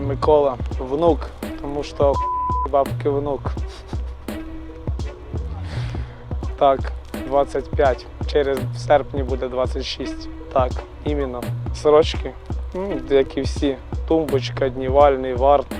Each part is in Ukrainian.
Микола, внук, тому що бабки внук. Так, 25. Через серпні буде 26. Так, іменно. Сорочки, як і всі. Тумбочка, днівальний, варта.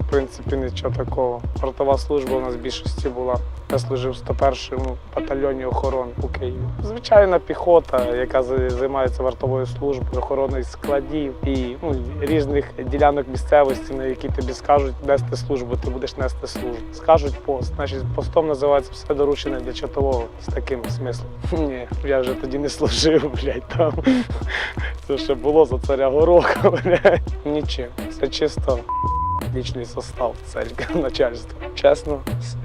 В принципі, нічого такого. Вартова служба у нас в більшості була. Я служив в 101-му батальйоні охорони у Києві. Звичайна піхота, яка займається вартовою службою, охороною складів і ну, різних ділянок місцевості, на які тобі скажуть нести службу, ти будеш нести службу. Скажуть пост. Значить, постом називається все доручене для чотового з таким смислом. Ні, я вже тоді не служив, блядь, там. Це ще було за царя Гороха, блядь. Нічим. Це чисто лічний состав начальства. Чесно,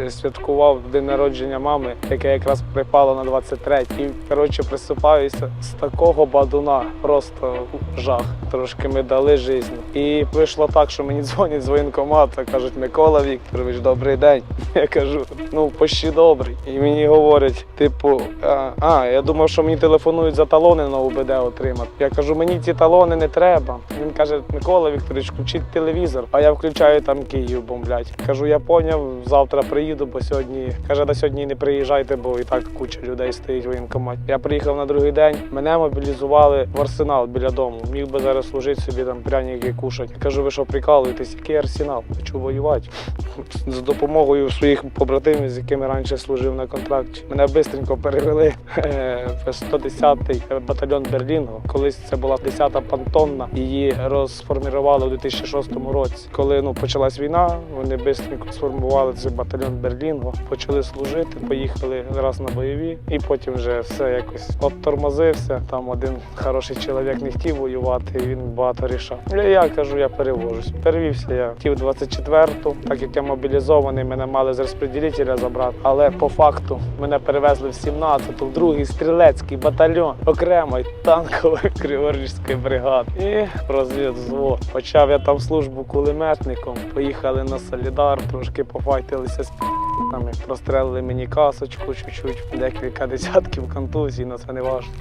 святкував день народження мами, яке якраз припало на 23 І коротше присипаюся з такого бадуна. Просто жах. Трошки ми дали життя. І вийшло так, що мені дзвонять з воєнкомату, кажуть, Микола Вікторович, добрий день. Я кажу, ну почти добрий. І мені говорять, типу, а, а я думав, що мені телефонують за талони на УБД отримати. Я кажу, мені ці талони не треба. Він каже, Микола Вікторович, включіть телевізор. А я включаю там Київ бомблять. Кажу, я поняв, завтра приїду, бо сьогодні каже, до сьогодні не приїжджайте, бо і так куча людей стоїть в воєнкоматі. Я приїхав на другий день. Мене мобілізували в арсенал біля дому. Міг би зараз служити собі там пряники кушати. Я кажу, ви що прикалуєтесь? Який арсенал? Хочу воювати. З допомогою своїх побратимів, з якими раніше служив на контракті. Мене швидко перевели е, в 110-й батальйон Берлінго. Колись це була 10-та пантонна. Її розформірували у 2006 році. Коли ну почалась війна, вони швидко сформували цей батальйон Берлінго, почали служити, поїхали раз на бойові, і потім вже все якось обтормозився. Там один хороший чоловік не хотів воювати, він багато рішав. Я кажу, я перевожусь. Перевівся я хотів 24-ту, так як я мобілізований, мене мали з розподілителя забрати. Але по факту мене перевезли в 17-ту, в другий стрілецький батальйон окремої танкової криворіжської бригади. І розвідзвод. Почав я там службу кулеметником. Поїхали на Солідар, трошки пофайтилися з пі***ками. Прострелили мені касочку чуть-чуть, декілька десятків контузій, але це не важко.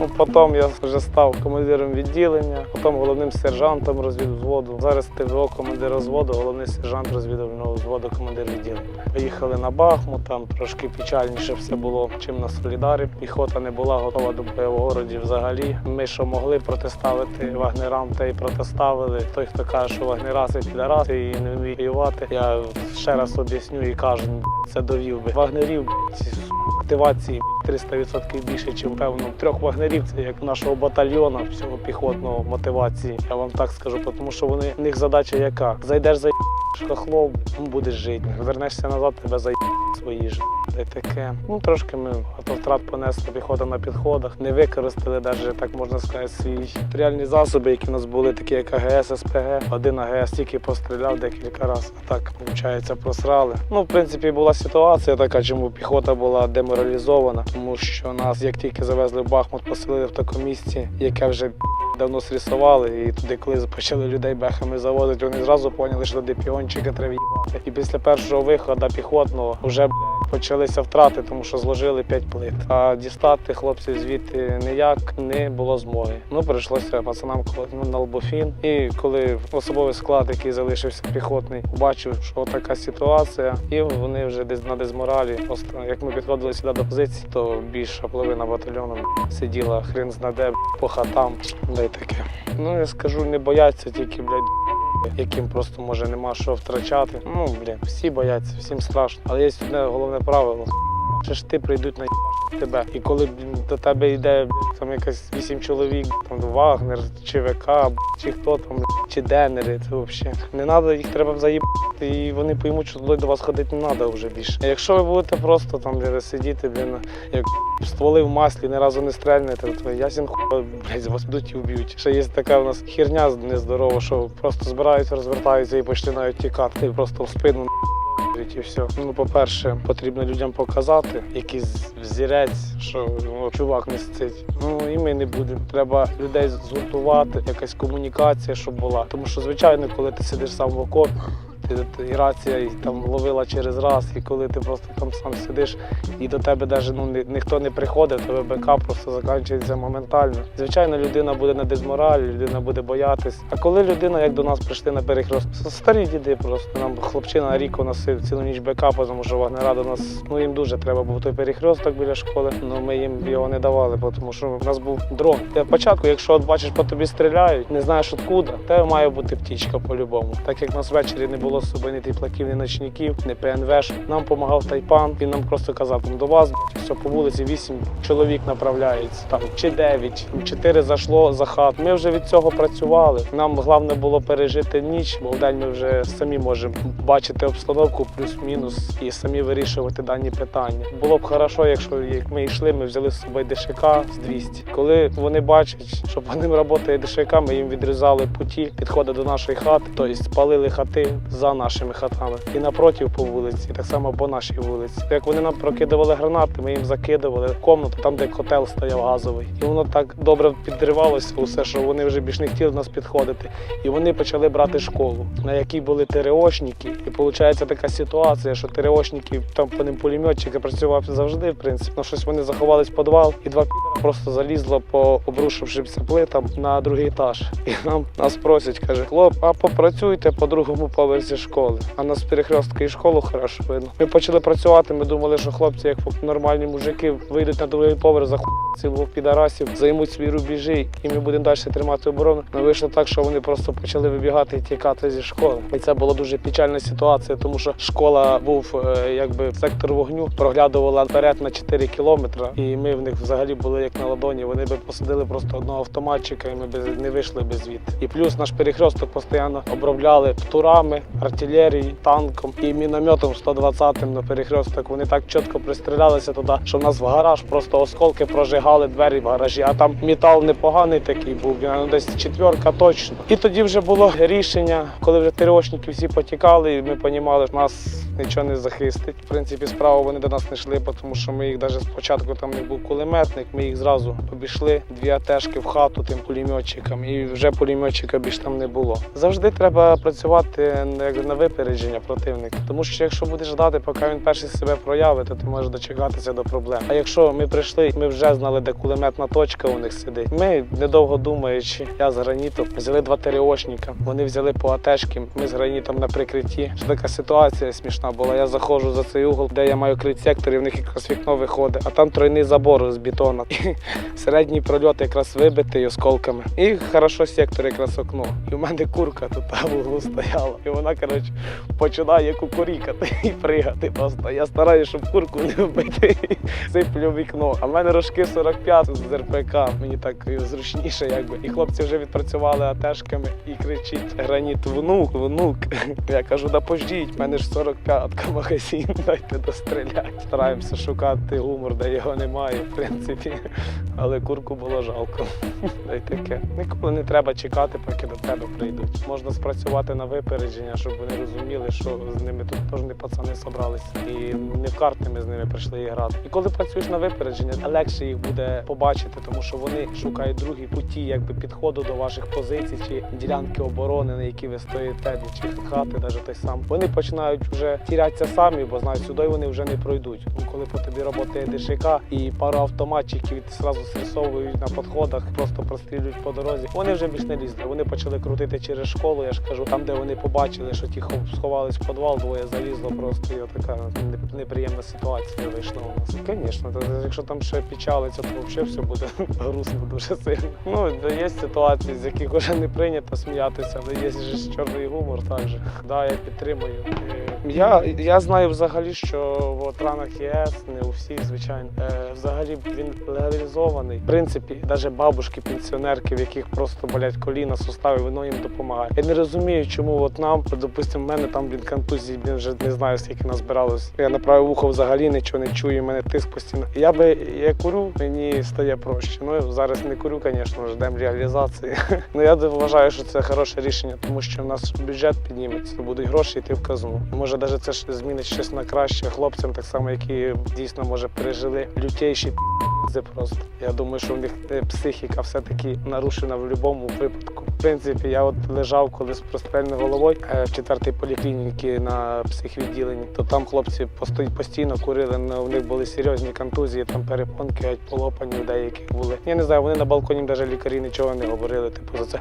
Ну, потім я вже став командиром відділення, потім головним сержантом розвідвзводу. Зараз ТВО командир розводу, головний сержант розвідувального взводу, командир відділення. Поїхали на Бахмут, там трошки печальніше все було, чим на Солідарі. Піхота не була готова до бойового городі взагалі. Ми що могли протиставити вагнерам, та й протиставили. Той, хто каже, що вагнера це підараси і не вміють воювати. Я ще раз об'ясню і кажу, це довів би. Вагнерів ці мотивації 300% більше, ніж певно. Трьох вагнерів це як нашого батальйону всього піхотного мотивації. Я вам так скажу, тому що вони в них задача яка? Зайдеш за хохлом, ну, будеш жити. Вернешся назад, тебе за свої ж. Й таке. Ну трошки ми автовтрат понесли піхота на підходах, не використали навіть так можна сказати свої матеріальні засоби, які в нас були, такі як АГС, СПГ. Один АГС тільки постріляв декілька разів. А так, виходить, просрали. Ну, в принципі, була ситуація така, чому піхота була деморалізована, тому що нас, як тільки завезли в Бахмут, поселили в такому місці, яке вже давно срісували, і туди, коли почали людей бехами заводити, вони зразу поняли, що туди піончика треба. І після першого виходу піхотного вже почалися втрати, тому що зложили 5 плит. А дістати хлопців звідти ніяк не було змоги. Ну, прийшлося пацанам на лбофін. І коли особовий склад, який залишився піхотний, побачив, що така ситуація, і вони вже десь на дезморалі. Як ми підходили сюди до позиції, то більша половина батальйону сиділа хрен знаде по хатам. Да таке. Ну я скажу, не бояться тільки, блядь, яким просто може нема що втрачати. Ну, блін, всі бояться, всім страшно. Але є одне головне правило. Ще ж ти прийдуть на тебе. І коли до тебе йде там якась вісім чоловік, там Вагнер, чи ВК, чи хто там, чи Денери, це взагалі. Не треба, їх треба заїбати, і вони поймуть, що до вас ходити не треба вже більше. Якщо ви будете просто там сидіти, блін, як стволи в маслі, ні разу не стрельнете, то ясен хуй, блядь, вас будуть і вб'ють. Ще є така у нас херня нездорова, що просто збираються, розвертаються і починають тікати. І просто в спину і все. Ну, по-перше, потрібно людям показати якийсь взірець, що ну, чувак не сцить. Ну і ми не будемо. Треба людей згуртувати, якась комунікація, щоб була. Тому що, звичайно, коли ти сидиш сам в окопі, ти, ти- і там ловила через раз, і коли ти просто там сам сидиш, і до тебе навіть ну, ні- ніхто не приходить, тебе БК просто закінчується моментально. Звичайно, людина буде на дезморалі, людина буде боятись. А коли людина, як до нас прийшли на перехрест, старі діди просто нам хлопчина рік носив цілу ніч БК, тому що Вагнера до нас, ну їм дуже треба був той перехресток біля школи. Ну ми їм його не давали, тому що в нас був дрон. Я спочатку, якщо от бачиш, по тобі стріляють, не знаєш откуда, те має бути втічка по-любому. Так як нас ввечері не було з собою ні тіплаків, ні ночників, ні ПНВ. Нам допомагав Тайпан. Він нам просто казав, там до вас все по вулиці вісім чоловік направляється, там чи дев'ять, чотири зайшло за хат. Ми вже від цього працювали. Нам головне було пережити ніч, бо вдень ми вже самі можемо бачити обстановку плюс-мінус і самі вирішувати дані питання. Було б хорошо, якщо як ми йшли, ми взяли з собою ДШК з 200. Коли вони бачать, що по ним працює ДШК, ми їм відрізали путі, підходи до нашої хати, тобто спалили хати за нашими хатами і напротив по вулиці, так само по нашій вулиці. Як вони нам прокидували гранати, ми їм закидували в комнату, там де котел стояв газовий. І воно так добре підривалося, усе, що вони вже більш не хотіли нас підходити. І вони почали брати школу, на якій були ТРОшники. І виходить така ситуація, що ТРОшники, там по ним пулеметчики працював завжди, в принципі. Ну щось вони заховались в підвал, і два підера просто залізло по обрушившимся плитам на другий етаж. І нам нас просять, каже, хлоп, а попрацюйте по другому поверсі школи. А нас перехрестка і школу хорошо видно. Ми почали працювати. Ми думали, що хлопці, як нормальні мужики, вийдуть на другий поверх, захують цілого підарасів, займуть свої рубежі, і ми будемо далі тримати оборону. Ну вийшло так, що вони просто почали вибігати і тікати зі школи. І це була дуже печальна ситуація, тому що школа був е, якби сектор вогню, проглядувала вперед на 4 кілометри, і ми в них взагалі були як на ладоні. Вони би посадили просто одного автоматчика, і ми б не вийшли би звідти. І плюс наш перехресток постійно обробляли турами, артилерією, танком і мінометом 120-м на перехресток. Вони так чітко пристрілялися туди, що в нас в гараж просто осколки прожигали двері в гаражі. А там метал непоганий такий був, ну, десь четверка точно. І тоді вже було рішення, коли вже тирошники всі потікали, і ми розуміли, що нас нічого не захистить. В принципі, справа вони до нас не йшли, тому що ми їх навіть спочатку там не був кулеметник, ми їх зразу обійшли дві атешки в хату тим пулеметчикам, і вже пулеметчика більш там не було. Завжди треба працювати як на випередження противника, тому що якщо будеш ждати, поки він перший себе проявить, то ти можеш дочекатися до проблем. А якщо ми прийшли, ми вже знали, де кулеметна точка у них сидить. Ми недовго думаючи, я з гранітом взяли два ТРОшника. Вони взяли по атешки. Ми з гранітом на прикритті. Що така ситуація смішна була. Я заходжу за цей угол, де я маю крит сектор, і в них якраз вікно виходить, а там тройний забор з бетону. І середній прольот якраз вибитий осколками. І хорошо сектор якраз окно. І в мене курка тут в углу стояла. І вона, коротше, починає кукурікати і пригати просто. Я стараюся, щоб курку не вбити. Сиплю вікно. А в мене рожки 45 з РПК. Мені так зручніше, якби. І хлопці вже відпрацювали атешками і кричить граніт, внук, внук. Я кажу, да пождіть, мене ж 45-ка магазин, дайте достріляти. Стараємося шукати гумор, де його немає, в принципі. Але курку було жалко. Та й таке. Ніколи не треба чекати, поки до тебе прийдуть. Можна спрацювати на випередження, щоб вони розуміли, що з ними тут не пацани собралися. І не в карти ми з ними прийшли грати. І коли працюєш на випередження, легше їх буде побачити, тому що вони шукають другі путі, якби підходу до ваших позицій чи ділянки оборони, на які ви стоїте, чи хати, навіть той сам. Вони починають вже тірятися самі, бо знають, сюди вони вже не пройдуть. Ну, коли по тобі працює ДШК і пару автоматчиків, ти зразу срисовують на підходах, просто прострілюють по дорозі. Вони вже більш не лізли. Вони почали крутити через школу. Я ж кажу, там, де вони побачили, що ті хо- сховались в підвал, двоє залізло просто і така неприємна ситуація вийшла у нас. Звісно, якщо там ще печалиться, то взагалі все буде грустно дуже сильно. Ну є ситуації, з яких вже не прийнято сміятися, але є ж чорний гумор також. Да, я підтримую. Я, я знаю взагалі, що в ранах ЄС, не у всіх, звичайно, е, взагалі він легалізований. В принципі, навіть бабушки, пенсіонерки, в яких просто болять коліна, сустави, воно їм допомагає. Я не розумію, чому от нам, допустимо, в мене там він контузії, він вже не знаю, скільки назбиралось. Я на праве вухо взагалі нічого не чую, в мене тиск постійно. Я би я курю, мені стає проще. Ну зараз не курю, звісно, ждемо реалізації. Ну я вважаю, що це хороше рішення, тому що в нас бюджет підніметься, будуть гроші йти в казну. Може, навіть це ж змінить щось на краще хлопцям, так само, які дійсно може пережили лютейші це просто. Я думаю, що в них е, психіка все-таки нарушена в будь-якому випадку. В принципі, я от лежав колись з прострельною головою е, в четвертій поліклініці на психвідділенні, то там хлопці постійно курили, ну, у них були серйозні контузії, там перепонки геть полопані у деяких були. Я не знаю, вони на балконі навіть лікарі нічого не говорили, типу за це.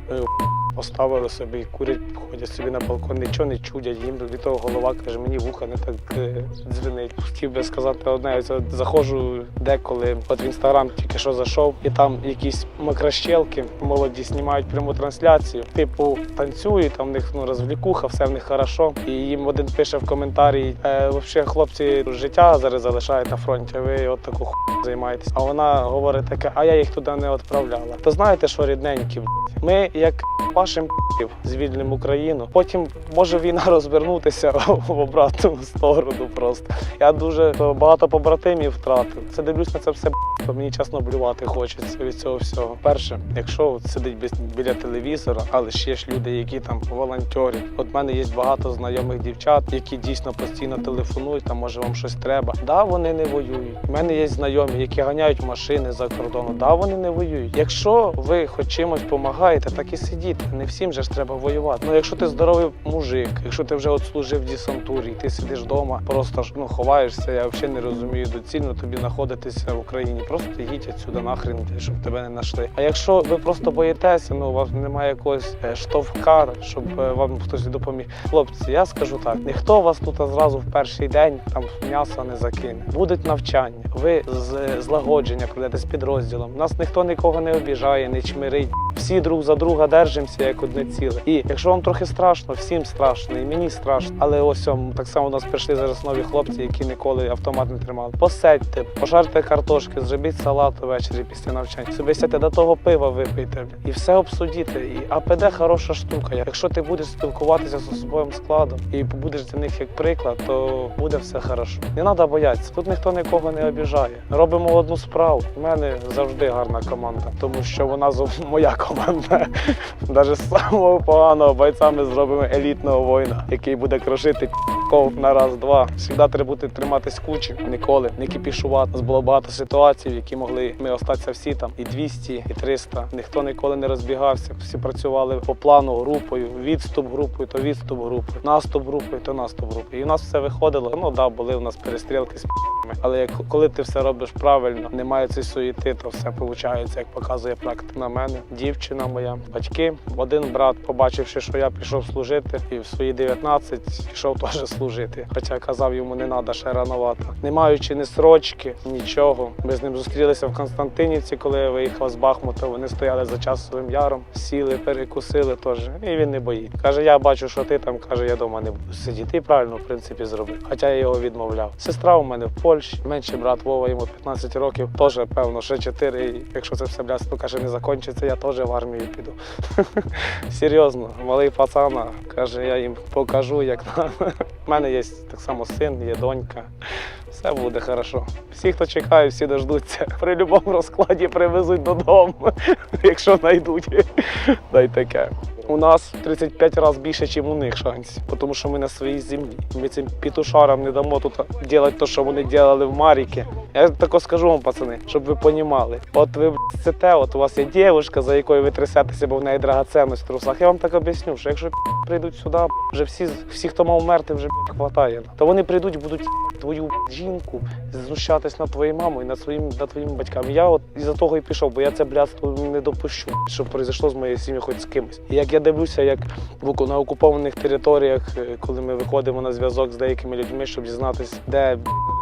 «Е, Поставили собі курять, ходять собі на балкон, нічого не чудять. Їм від того голова каже, мені вуха не так е, дзвенить. Хотів би сказати одне, ось заходжу деколи, от в інстаграм тільки що зайшов, і там якісь макращелки молоді знімають пряму трансляцію. Типу танцюють, там в них ну розвлікуха, все в них хорошо. І їм один пише в коментарі: е, взагалі, хлопці, життя зараз залишають на фронті. Ви от таку ху займаєтесь. А вона говорить таке, а я їх туди не відправляла. То знаєте, що рідненькі, ми як вашим п***ів звільнимо Україну. Потім може війна розвернутися в обратну сторону. Просто я дуже багато побратимів втратив. Це дивлюсь на це все. б***, то Мені чесно блювати хочеться від цього всього. Перше, якщо сидить біля телевізора, але ще ж люди, які там волонтери. От в мене є багато знайомих дівчат, які дійсно постійно телефонують, там може вам щось треба. Да, вони не воюють. У мене є знайомі, які ганяють машини за кордоном. Да, вони не воюють. Якщо ви хоч чимось допомагаєте, так і сидіть. Не всім же ж треба воювати. Ну якщо ти здоровий мужик, якщо ти вже от служив в десантурі, ти сидиш вдома, просто ж, ну ховаєшся. Я взагалі не розумію доцільно тобі знаходитися в Україні. Просто їдь відсюди нахрен, щоб тебе не знайшли. А якщо ви просто боїтеся, ну у вас немає якогось е, штовхка, щоб е, вам хтось допоміг. Хлопці, я скажу так: ніхто вас тут зразу в перший день там м'яса не закине. Будуть навчання. Ви з злагодження прийдете з підрозділом. Нас ніхто нікого не обіжає, не чмирить. Всі друг за друга держимося як одне ціле. І якщо вам трохи страшно, всім страшно, і мені страшно. Але ось так само у нас прийшли зараз нові хлопці, які ніколи автомат не тримали. Посидьте, пожарте картошки, зробіть салат увечері після навчання. Собі сядьте до того пива випийте і все обсудіте. І АПД хороша штука. Якщо ти будеш спілкуватися з особовим складом і будеш для них як приклад, то буде все хорошо. Не треба боятися. Тут ніхто нікого не обіжає. Робимо одну справу. У мене завжди гарна команда, тому що вона моя команда. Навіть з самого поганого бойця ми зробимо елітного воїна, який буде крошити ков на раз-два. Завжди треба бути триматись кучі, ніколи не кипішувати. У нас було багато ситуацій, в які могли ми остатися всі там і 200, і 300. Ніхто ніколи не розбігався. Всі працювали по плану групою, відступ групою, то відступ групою, наступ групою, то наступ групою. І в нас все виходило. Ну да, були у нас перестрілки з п***ми. Але як коли ти все робиш правильно, немає цієї суєти, то все виходить, як показує практика на мене. Дівчина моя, батьки. Один брат, побачивши, що я пішов служити, і в свої 19 пішов теж служити. Хоча казав йому не треба ще рановато. Не маючи ні срочки, нічого. Ми з ним зустрілися в Константинівці, коли я виїхав з Бахмута. Вони стояли за часовим яром, сіли, перекусили теж. І він не боїть. Каже, я бачу, що ти там каже, я вдома не буду сидіти. І правильно, в принципі, зробив. Хоча я його відмовляв. Сестра у мене в Польщі, менший брат Вова, йому 15 років. Теж, певно, ще 4. І якщо це все блядство, каже, не закінчиться, я теж в армію піду. Серйозно, малий пацан, каже, я їм покажу, як нам. Мене є так само син, є донька. Все буде хорошо. Всі, хто чекає, всі дождуться. При будь-якому розкладі привезуть додому, якщо знайдуть. Дай таке. У нас 35 разів більше, ніж у них шансів, тому що ми на своїй землі. Ми цим пітушарам не дамо тут робити те, що вони робили в Маріки. Я тако скажу вам, пацани, щоб ви понімали. От ви сите, от у вас є дівчинка, за якою ви трясетеся, бо в неї драгоценність в трусах. Я вам так об'ясню, що якщо прийдуть сюди, вже всі, всі, хто мав мерти, вже хватає. То вони прийдуть, будуть твою жінку знущатись над твоєю мамою, над своїм над твоїми батьками. Я от із-за того і пішов, бо я це блядство не допущу, щоб произошло з моєю сім'єю хоч з кимось. І як я дивлюся, як на окупованих територіях, е, коли ми виходимо на зв'язок з деякими людьми, щоб дізнатися, де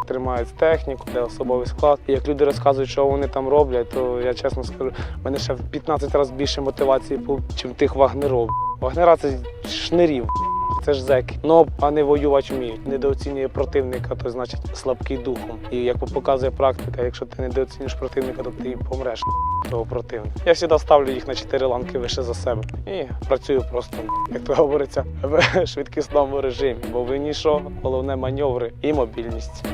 тримають техніку, де особовий склад. І як люди розказують, що вони там роблять, то я чесно скажу, в мене ще в 15 разів більше мотивації, чим тих вагнеров. Вагнера це шнирів. Це ж зеки. Ну, а не воювати вміють. Недооцінює противника, то значить слабкий духом. І як показує практика, якщо ти недооцінюєш противника, то ти помреш того противника. Я завжди ставлю їх на чотири ланки вище за себе. І працюю просто, як то говориться, в швидкісному режимі. Бо ви нічого, головне маневри і мобільність.